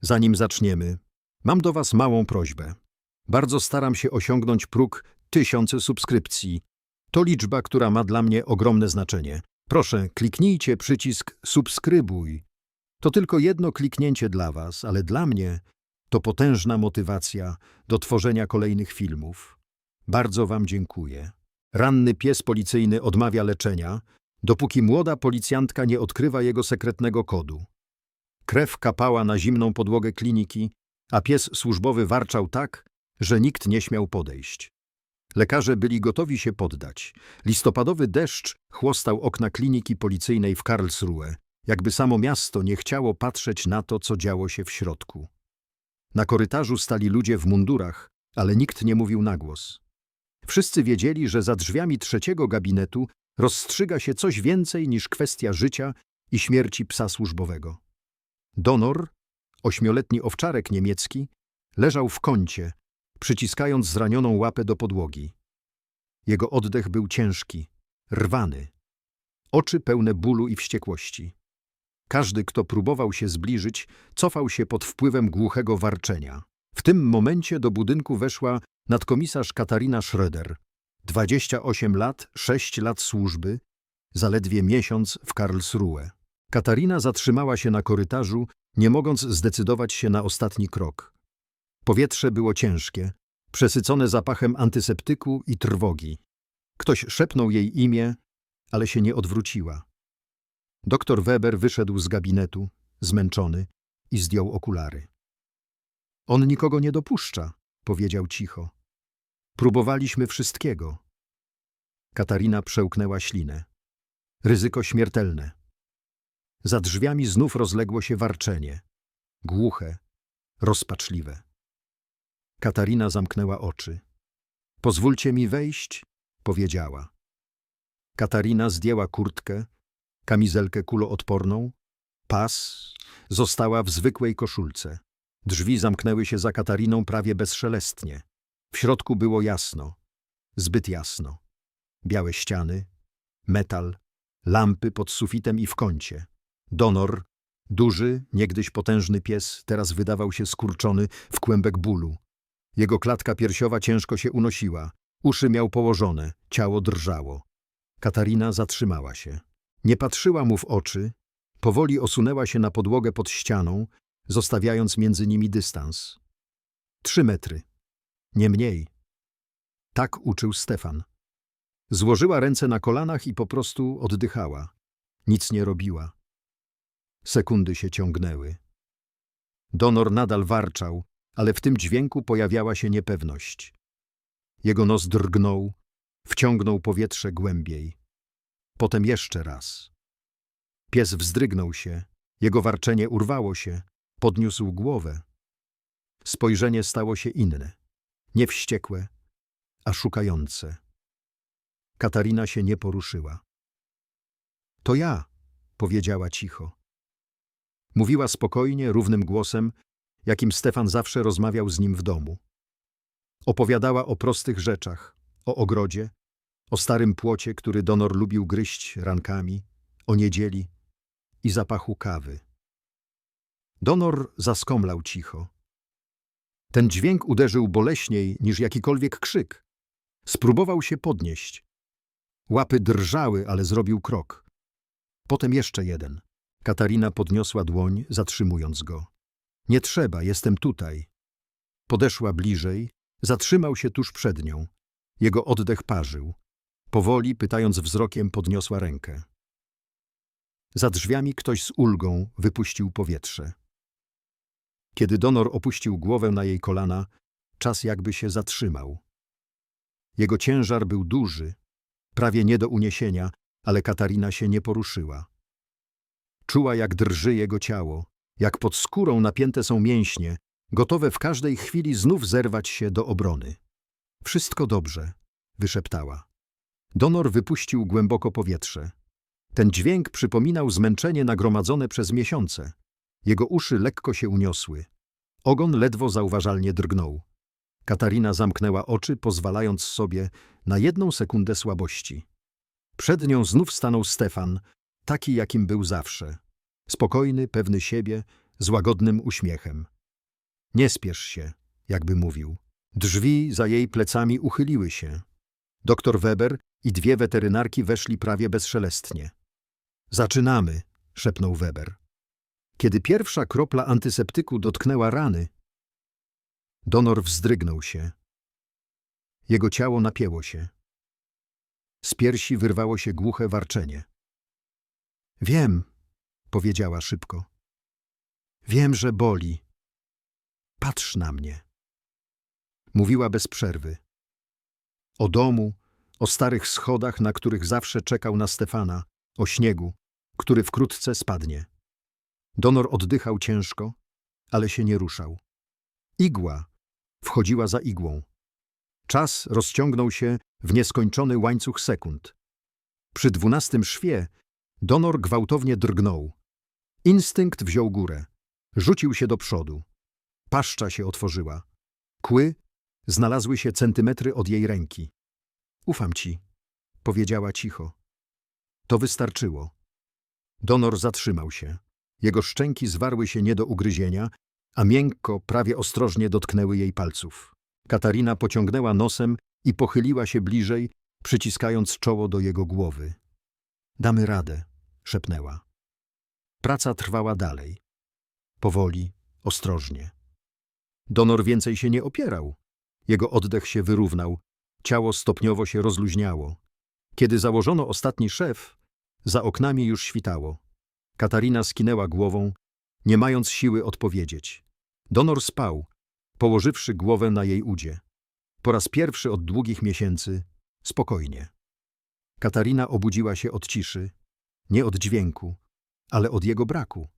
Zanim zaczniemy, mam do Was małą prośbę. Bardzo staram się osiągnąć próg tysiące subskrypcji. To liczba, która ma dla mnie ogromne znaczenie. Proszę, kliknijcie przycisk subskrybuj. To tylko jedno kliknięcie dla Was, ale dla mnie to potężna motywacja do tworzenia kolejnych filmów. Bardzo Wam dziękuję. Ranny pies policyjny odmawia leczenia, dopóki młoda policjantka nie odkrywa jego sekretnego kodu. Krew kapała na zimną podłogę kliniki, a pies służbowy warczał tak, że nikt nie śmiał podejść. Lekarze byli gotowi się poddać. Listopadowy deszcz chłostał okna kliniki policyjnej w Karlsruhe, jakby samo miasto nie chciało patrzeć na to, co działo się w środku. Na korytarzu stali ludzie w mundurach, ale nikt nie mówił na głos. Wszyscy wiedzieli, że za drzwiami trzeciego gabinetu rozstrzyga się coś więcej niż kwestia życia i śmierci psa służbowego. Donor, ośmioletni owczarek niemiecki, leżał w kącie, przyciskając zranioną łapę do podłogi. Jego oddech był ciężki, rwany, oczy pełne bólu i wściekłości. Każdy, kto próbował się zbliżyć, cofał się pod wpływem głuchego warczenia. W tym momencie do budynku weszła nadkomisarz Katarina Schröder. 28 lat, 6 lat służby, zaledwie miesiąc w Karlsruhe. Katarina zatrzymała się na korytarzu, nie mogąc zdecydować się na ostatni krok. Powietrze było ciężkie, przesycone zapachem antyseptyku i trwogi. Ktoś szepnął jej imię, ale się nie odwróciła. Doktor Weber wyszedł z gabinetu, zmęczony, i zdjął okulary. On nikogo nie dopuszcza, powiedział cicho. Próbowaliśmy wszystkiego. Katarina przełknęła ślinę. Ryzyko śmiertelne. Za drzwiami znów rozległo się warczenie. Głuche, rozpaczliwe. Katarina zamknęła oczy. Pozwólcie mi wejść, powiedziała. Katarina zdjęła kurtkę, kamizelkę kuloodporną, pas, została w zwykłej koszulce. Drzwi zamknęły się za Katariną prawie bezszelestnie. W środku było jasno, zbyt jasno. Białe ściany, metal, lampy pod sufitem i w kącie. Donor, duży, niegdyś potężny pies, teraz wydawał się skurczony w kłębek bólu. Jego klatka piersiowa ciężko się unosiła, uszy miał położone, ciało drżało. Katarina zatrzymała się. Nie patrzyła mu w oczy, powoli osunęła się na podłogę pod ścianą, zostawiając między nimi dystans. Trzy metry. Nie mniej. Tak uczył Stefan. Złożyła ręce na kolanach i po prostu oddychała. Nic nie robiła. Sekundy się ciągnęły. Donor nadal warczał, ale w tym dźwięku pojawiała się niepewność. Jego nos drgnął, wciągnął powietrze głębiej. Potem jeszcze raz. Pies wzdrygnął się, jego warczenie urwało się, podniósł głowę. Spojrzenie stało się inne, nie wściekłe, a szukające. Katarina się nie poruszyła. To ja, powiedziała cicho. Mówiła spokojnie, równym głosem, jakim Stefan zawsze rozmawiał z nim w domu. Opowiadała o prostych rzeczach, o ogrodzie, o starym płocie, który Donor lubił gryźć rankami, o niedzieli i zapachu kawy. Donor zaskomlał cicho. Ten dźwięk uderzył boleśniej niż jakikolwiek krzyk. Spróbował się podnieść. Łapy drżały, ale zrobił krok. Potem jeszcze jeden. Katarina podniosła dłoń, zatrzymując go. Nie trzeba, jestem tutaj. Podeszła bliżej, zatrzymał się tuż przed nią. Jego oddech parzył. Powoli, pytając wzrokiem, podniosła rękę. Za drzwiami ktoś z ulgą wypuścił powietrze. Kiedy donor opuścił głowę na jej kolana, czas jakby się zatrzymał. Jego ciężar był duży, prawie nie do uniesienia, ale Katarina się nie poruszyła. Czuła, jak drży jego ciało, jak pod skórą napięte są mięśnie, gotowe w każdej chwili znów zerwać się do obrony. Wszystko dobrze, wyszeptała. Donor wypuścił głęboko powietrze. Ten dźwięk przypominał zmęczenie nagromadzone przez miesiące. Jego uszy lekko się uniosły. Ogon ledwo zauważalnie drgnął. Katarina zamknęła oczy, pozwalając sobie na jedną sekundę słabości. Przed nią znów stanął Stefan, taki jakim był zawsze. Spokojny, pewny siebie, z łagodnym uśmiechem. Nie spiesz się, jakby mówił. Drzwi za jej plecami uchyliły się. Doktor Weber i dwie weterynarki weszli prawie bezszelestnie. Zaczynamy, szepnął Weber. Kiedy pierwsza kropla antyseptyku dotknęła rany, donor wzdrygnął się. Jego ciało napięło się. Z piersi wyrwało się głuche warczenie. Wiem, powiedziała szybko. Wiem, że boli. Patrz na mnie. Mówiła bez przerwy. O domu, o starych schodach, na których zawsze czekał na Stefana, o śniegu, który wkrótce spadnie. Donor oddychał ciężko, ale się nie ruszał. Igła wchodziła za igłą. Czas rozciągnął się w nieskończony łańcuch sekund. Przy dwunastym szwie donor gwałtownie drgnął. Instynkt wziął górę. Rzucił się do przodu. Paszcza się otworzyła. Kły znalazły się centymetry od jej ręki. Ufam ci, powiedziała cicho. To wystarczyło. Donor zatrzymał się. Jego szczęki zwarły się nie do ugryzienia, a miękko, prawie ostrożnie dotknęły jej palców. Katarina pociągnęła nosem i pochyliła się bliżej, przyciskając czoło do jego głowy. Damy radę, szepnęła. Praca trwała dalej. Powoli, ostrożnie. Donor więcej się nie opierał. Jego oddech się wyrównał, ciało stopniowo się rozluźniało. Kiedy założono ostatni szef, za oknami już świtało. Katarina skinęła głową, nie mając siły odpowiedzieć. Donor spał, położywszy głowę na jej udzie. Po raz pierwszy od długich miesięcy spokojnie. Katarina obudziła się od ciszy, nie od dźwięku, ale od jego braku.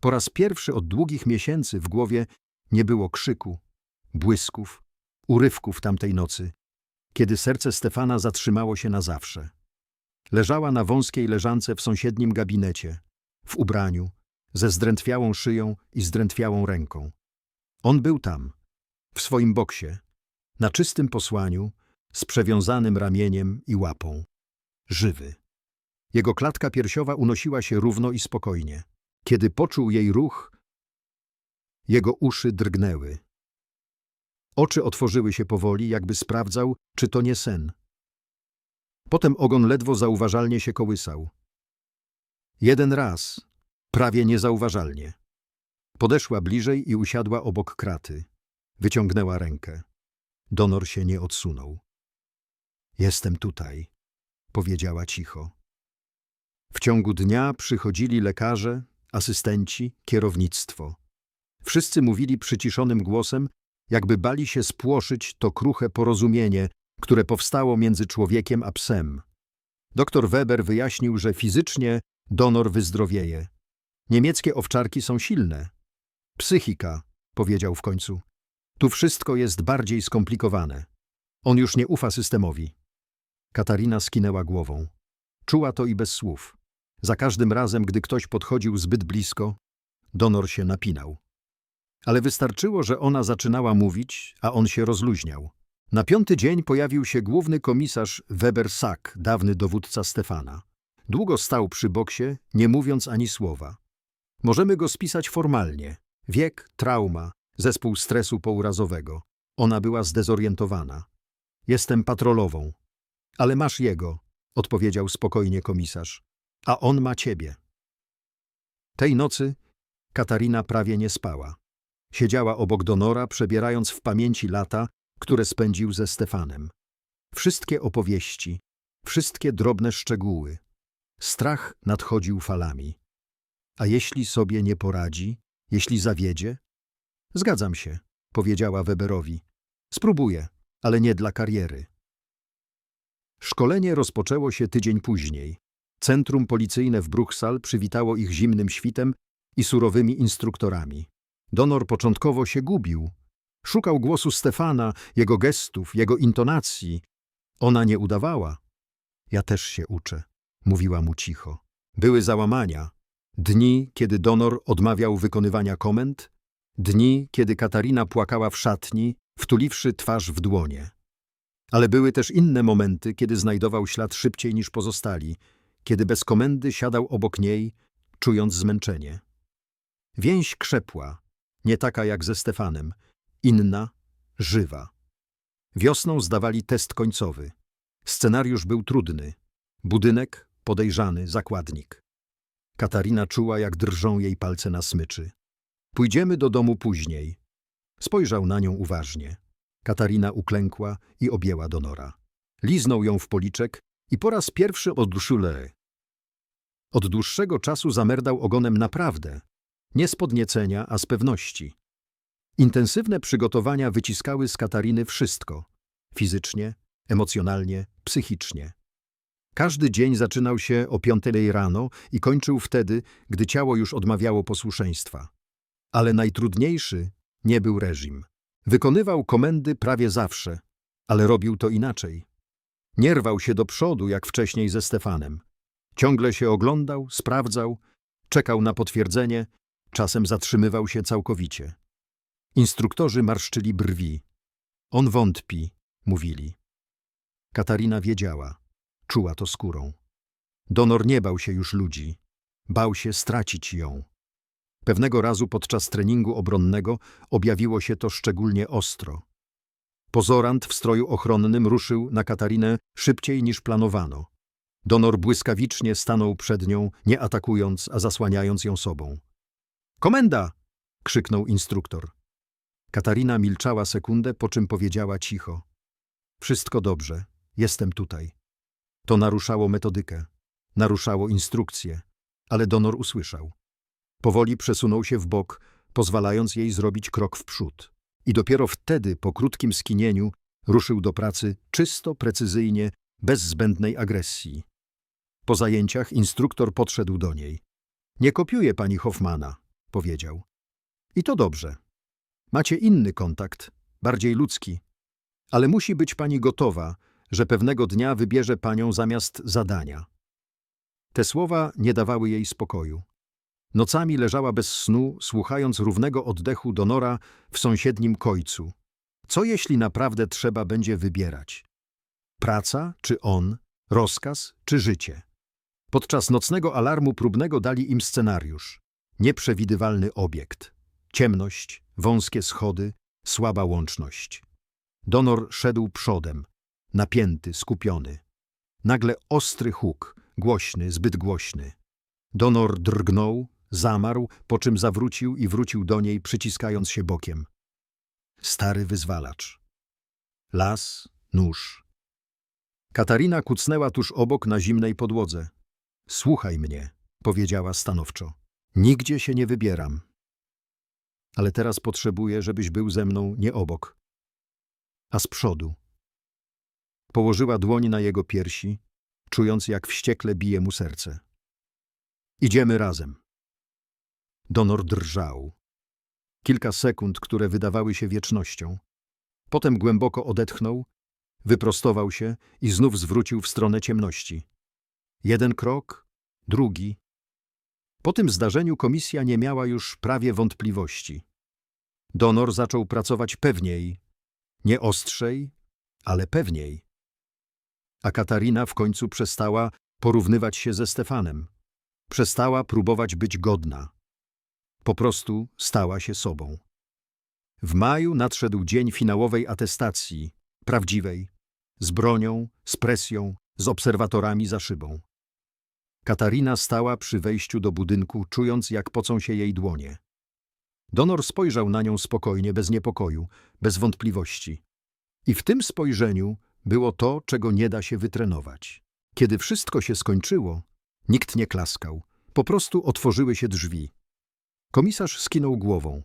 Po raz pierwszy od długich miesięcy w głowie nie było krzyku, błysków, urywków tamtej nocy, kiedy serce Stefana zatrzymało się na zawsze. Leżała na wąskiej leżance w sąsiednim gabinecie, w ubraniu, ze zdrętwiałą szyją i zdrętwiałą ręką. On był tam, w swoim boksie, na czystym posłaniu, z przewiązanym ramieniem i łapą. Żywy. Jego klatka piersiowa unosiła się równo i spokojnie. Kiedy poczuł jej ruch, jego uszy drgnęły. Oczy otworzyły się powoli, jakby sprawdzał, czy to nie sen. Potem ogon ledwo zauważalnie się kołysał. Jeden raz, prawie niezauważalnie. Podeszła bliżej i usiadła obok kraty. Wyciągnęła rękę. Donor się nie odsunął. Jestem tutaj, powiedziała cicho. W ciągu dnia przychodzili lekarze, asystenci, kierownictwo. Wszyscy mówili przyciszonym głosem, jakby bali się spłoszyć to kruche porozumienie, które powstało między człowiekiem a psem. Doktor Weber wyjaśnił, że fizycznie donor wyzdrowieje. Niemieckie owczarki są silne. Psychika, powiedział w końcu. Tu wszystko jest bardziej skomplikowane. On już nie ufa systemowi. Katarina skinęła głową. Czuła to i bez słów. Za każdym razem, gdy ktoś podchodził zbyt blisko, donor się napinał. Ale wystarczyło, że ona zaczynała mówić, a on się rozluźniał. Na piąty dzień pojawił się główny komisarz Weber Sack, dawny dowódca Stefana. Długo stał przy boksie, nie mówiąc ani słowa. Możemy go spisać formalnie. Wiek, trauma, zespół stresu pourazowego. Ona była zdezorientowana. Jestem patrolową. Ale masz jego, odpowiedział spokojnie komisarz. A on ma ciebie. Tej nocy Katarina prawie nie spała. Siedziała obok Donora, przebierając w pamięci lata, które spędził ze Stefanem. Wszystkie opowieści, wszystkie drobne szczegóły. Strach nadchodził falami. A jeśli sobie nie poradzi, jeśli zawiedzie? Zgadzam się, powiedziała Weberowi. Spróbuję, ale nie dla kariery. Szkolenie rozpoczęło się tydzień później. Centrum policyjne w Bruchsal przywitało ich zimnym świtem i surowymi instruktorami. Donor początkowo się gubił. Szukał głosu Stefana, jego gestów, jego intonacji. Ona nie udawała. Ja też się uczę, mówiła mu cicho. Były załamania. Dni, kiedy Donor odmawiał wykonywania komend, dni, kiedy Katarina płakała w szatni, wtuliwszy twarz w dłonie. Ale były też inne momenty, kiedy znajdował ślad szybciej niż pozostali, kiedy bez komendy siadał obok niej, czując zmęczenie. Więź krzepła, nie taka jak ze Stefanem, inna, żywa. Wiosną zdawali test końcowy. Scenariusz był trudny. Budynek, podejrzany, zakładnik. Katarina czuła, jak drżą jej palce na smyczy. Pójdziemy do domu później. Spojrzał na nią uważnie. Katarina uklękła i objęła Donora. Liznął ją w policzek i po raz pierwszy odruszył. Od dłuższego czasu zamerdał ogonem naprawdę. Nie z podniecenia, a z pewności. Intensywne przygotowania wyciskały z Katariny wszystko. Fizycznie, emocjonalnie, psychicznie. Każdy dzień zaczynał się o piątej rano i kończył wtedy, gdy ciało już odmawiało posłuszeństwa. Ale najtrudniejszy nie był reżim. Wykonywał komendy prawie zawsze, ale robił to inaczej. Nie rwał się do przodu, jak wcześniej ze Stefanem. Ciągle się oglądał, sprawdzał, czekał na potwierdzenie, czasem zatrzymywał się całkowicie. Instruktorzy marszczyli brwi. On wątpi, mówili. Katarina wiedziała, czuła to skórą. Donor nie bał się już ludzi, bał się stracić ją. Pewnego razu podczas treningu obronnego objawiło się to szczególnie ostro. Pozorant w stroju ochronnym ruszył na Katarinę szybciej niż planowano. Donor błyskawicznie stanął przed nią, nie atakując, a zasłaniając ją sobą. Komenda! krzyknął instruktor. Katarina milczała sekundę, po czym powiedziała cicho. Wszystko dobrze, jestem tutaj. To naruszało metodykę, naruszało instrukcję, ale Donor usłyszał. Powoli przesunął się w bok, pozwalając jej zrobić krok w przód. I dopiero wtedy, po krótkim skinieniu, ruszył do pracy czysto, precyzyjnie, bez zbędnej agresji. Po zajęciach instruktor podszedł do niej. Nie kopiuje pani Hoffmana, powiedział. I to dobrze. Macie inny kontakt, bardziej ludzki. Ale musi być pani gotowa, że pewnego dnia wybierze panią zamiast zadania. Te słowa nie dawały jej spokoju. Nocami leżała bez snu, słuchając równego oddechu Donora w sąsiednim kojcu. Co jeśli naprawdę trzeba będzie wybierać? Praca czy on? Rozkaz czy życie? Podczas nocnego alarmu próbnego dali im scenariusz. Nieprzewidywalny obiekt. Ciemność, wąskie schody, słaba łączność. Donor szedł przodem, napięty, skupiony. Nagle ostry huk, głośny, zbyt głośny. Donor drgnął, zamarł, po czym zawrócił i wrócił do niej, przyciskając się bokiem. Stary wyzwalacz. Las, nóż. Katarina kucnęła tuż obok na zimnej podłodze. Słuchaj mnie, powiedziała stanowczo. Nigdzie się nie wybieram. Ale teraz potrzebuję, żebyś był ze mną nie obok, a z przodu. Położyła dłoń na jego piersi, czując jak wściekle bije mu serce. Idziemy razem. Donor drżał. Kilka sekund, które wydawały się wiecznością. Potem głęboko odetchnął, wyprostował się i znów zwrócił w stronę ciemności. Jeden krok, drugi. Po tym zdarzeniu komisja nie miała już prawie wątpliwości. Donor zaczął pracować pewniej, nie ostrzej, ale pewniej. A Katarina w końcu przestała porównywać się ze Stefanem. Przestała próbować być godna. Po prostu stała się sobą. W maju nadszedł dzień finałowej atestacji, prawdziwej, z bronią, z presją, z obserwatorami za szybą. Katarina stała przy wejściu do budynku, czując jak pocą się jej dłonie. Donor spojrzał na nią spokojnie, bez niepokoju, bez wątpliwości. I w tym spojrzeniu było to, czego nie da się wytrenować. Kiedy wszystko się skończyło, nikt nie klaskał. Po prostu otworzyły się drzwi. Komisarz skinął głową.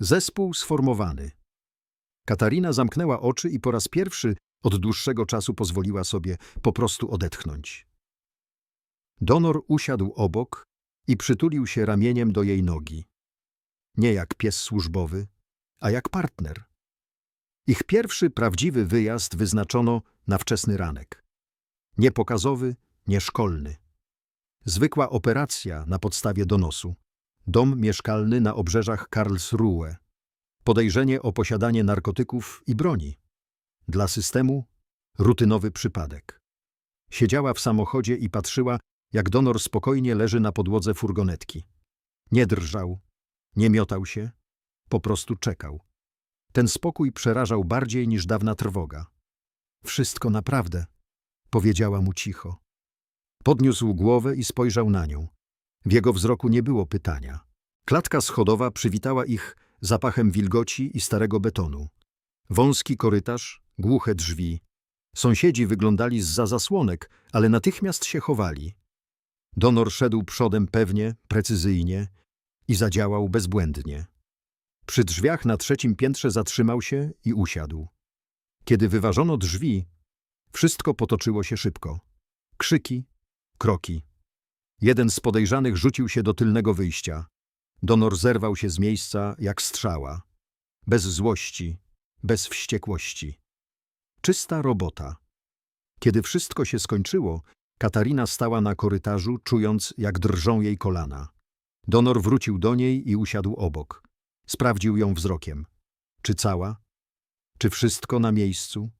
Zespół sformowany. Katarina zamknęła oczy i po raz pierwszy od dłuższego czasu pozwoliła sobie po prostu odetchnąć. Donor usiadł obok i przytulił się ramieniem do jej nogi. Nie jak pies służbowy, a jak partner. Ich pierwszy prawdziwy wyjazd wyznaczono na wczesny ranek. Nie pokazowy, nie szkolny. Zwykła operacja na podstawie donosu. Dom mieszkalny na obrzeżach Karlsruhe. Podejrzenie o posiadanie narkotyków i broni. Dla systemu rutynowy przypadek. Siedziała w samochodzie i patrzyła, jak donor spokojnie leży na podłodze furgonetki. Nie drżał, Nie miotał się, po prostu czekał. Ten spokój przerażał bardziej niż dawna trwoga. Wszystko naprawdę, powiedziała mu cicho. Podniósł głowę i spojrzał na nią. W jego wzroku nie było pytania. Klatka schodowa przywitała ich zapachem wilgoci i starego betonu. Wąski korytarz, głuche drzwi. Sąsiedzi wyglądali zza zasłonek, ale natychmiast się chowali. Donor szedł przodem pewnie, precyzyjnie i zadziałał bezbłędnie. Przy drzwiach na trzecim piętrze zatrzymał się i usiadł. Kiedy wyważono drzwi, wszystko potoczyło się szybko. Krzyki, kroki. Jeden z podejrzanych rzucił się do tylnego wyjścia. Donor zerwał się z miejsca jak strzała. Bez złości, bez wściekłości. Czysta robota. Kiedy wszystko się skończyło, Katarina stała na korytarzu, czując, jak drżą jej kolana. Donor wrócił do niej i usiadł obok. Sprawdził ją wzrokiem. Czy cała? Czy wszystko na miejscu?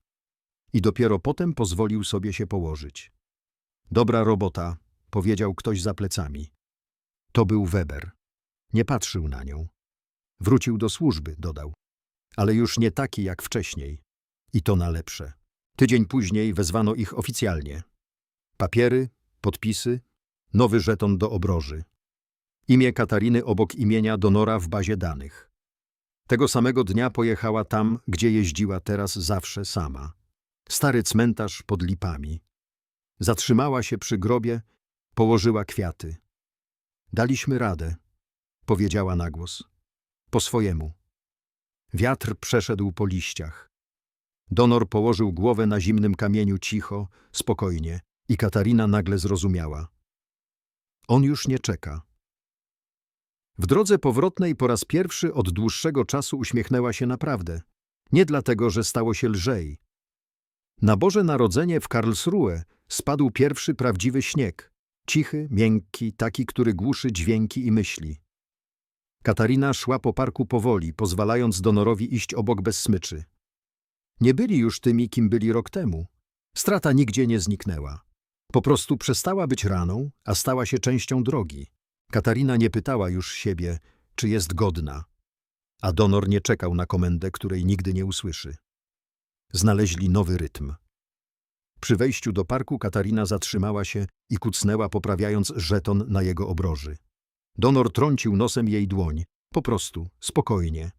I dopiero potem pozwolił sobie się położyć. Dobra robota, powiedział ktoś za plecami. To był Weber. Nie patrzył na nią. Wrócił do służby, dodał. Ale już nie taki jak wcześniej. I to na lepsze. Tydzień później wezwano ich oficjalnie. Papiery, podpisy, nowy żeton do obroży. Imię Katariny obok imienia Donora w bazie danych. Tego samego dnia pojechała tam, gdzie jeździła teraz zawsze sama. Stary cmentarz pod lipami. Zatrzymała się przy grobie, położyła kwiaty. Daliśmy radę, powiedziała na głos. Po swojemu. Wiatr przeszedł po liściach. Donor położył głowę na zimnym kamieniu cicho, spokojnie i Katarina nagle zrozumiała. On już nie czeka. W drodze powrotnej po raz pierwszy od dłuższego czasu uśmiechnęła się naprawdę. Nie dlatego, że stało się lżej. Na Boże Narodzenie w Karlsruhe spadł pierwszy prawdziwy śnieg. Cichy, miękki, taki, który głuszy dźwięki i myśli. Katarina szła po parku powoli, pozwalając Donorowi iść obok bez smyczy. Nie byli już tymi, kim byli rok temu. Strata nigdzie nie zniknęła. Po prostu przestała być raną, a stała się częścią drogi. Katarina nie pytała już siebie, czy jest godna, a Donor nie czekał na komendę, której nigdy nie usłyszy. Znaleźli nowy rytm. Przy wejściu do parku Katarina zatrzymała się i kucnęła, poprawiając żeton na jego obroży. Donor trącił nosem jej dłoń, po prostu, spokojnie.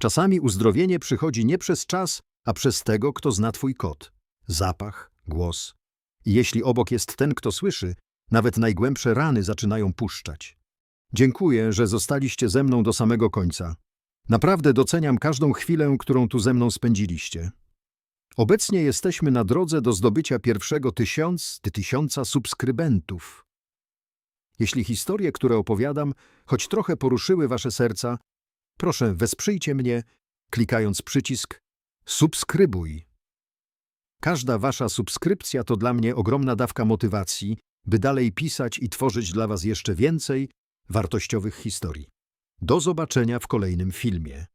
Czasami uzdrowienie przychodzi nie przez czas, a przez tego, kto zna twój kod. Zapach, głos. Jeśli obok jest ten, kto słyszy, nawet najgłębsze rany zaczynają puszczać. Dziękuję, że zostaliście ze mną do samego końca. Naprawdę doceniam każdą chwilę, którą tu ze mną spędziliście. Obecnie jesteśmy na drodze do zdobycia pierwszego tysiąc, ty tysiąca subskrybentów. Jeśli historie, które opowiadam, choć trochę poruszyły wasze serca, proszę wesprzyjcie mnie, klikając przycisk subskrybuj. Każda wasza subskrypcja to dla mnie ogromna dawka motywacji, by dalej pisać i tworzyć dla was jeszcze więcej wartościowych historii. Do zobaczenia w kolejnym filmie.